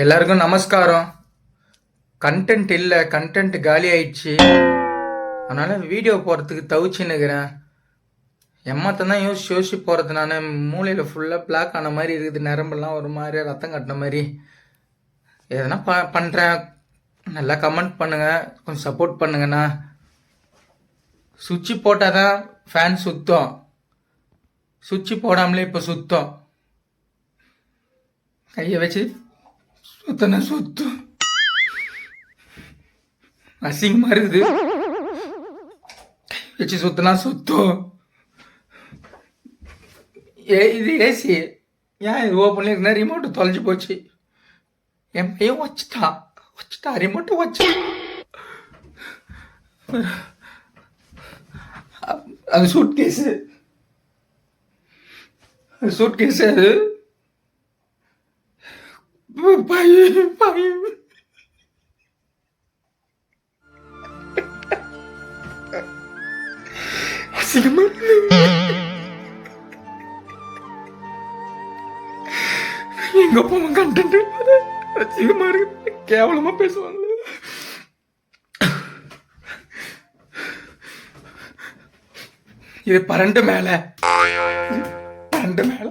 எல்லாருக்கும் நமஸ்காரம். கண்டென்ட் இல்லை கண்டென்ட் காலி ஆயிடுச்சு. அதனால் வீடியோ போடுறதுக்கு தவிச்சுன்னுக்கிறேன். எம்மாத்தான் தான் யோசிச்சு யோசிச்சு போகிறது நான். மூளையில் ஃபுல்லாக பிளாக் ஆன மாதிரி இருக்குது. நரம்பெல்லாம் ஒரு மாதிரி ரத்தம் கட்டின மாதிரி. எதனா ப பண்ணுறேன் நல்லா கமெண்ட் பண்ணுங்கள் கொஞ்சம் சப்போர்ட் பண்ணுங்கண்ணா. சுவிட்சு போட்டால் தான் ஃபேன் சுத்தம். சுவிட்சு போடாமலே இப்போ சுத்தம். கையை வச்சு சுத்தனா சுத்தம் அசிங்கமா இருக்குது கை வச்சு சுத்தனா சுத்தம் ஏ இது ஏசி ஏன் இது ஓப்பன்ல இருந்தா ரிமோட்டு தொலைஞ்சு போச்சு என் பையன் வச்சுட்டான் வச்சுட்டா ரிமோட்டு வச்சு அது சூட் கேஸு சூட் கேஸு அது பாய் பாய் அசிங்கமா எங்க போவோம் கண்டென்ட் அசிங்கமா இருக்கு கேவலமா பேசுவாங்க இது பரண்டு மேல பரண்டு மேல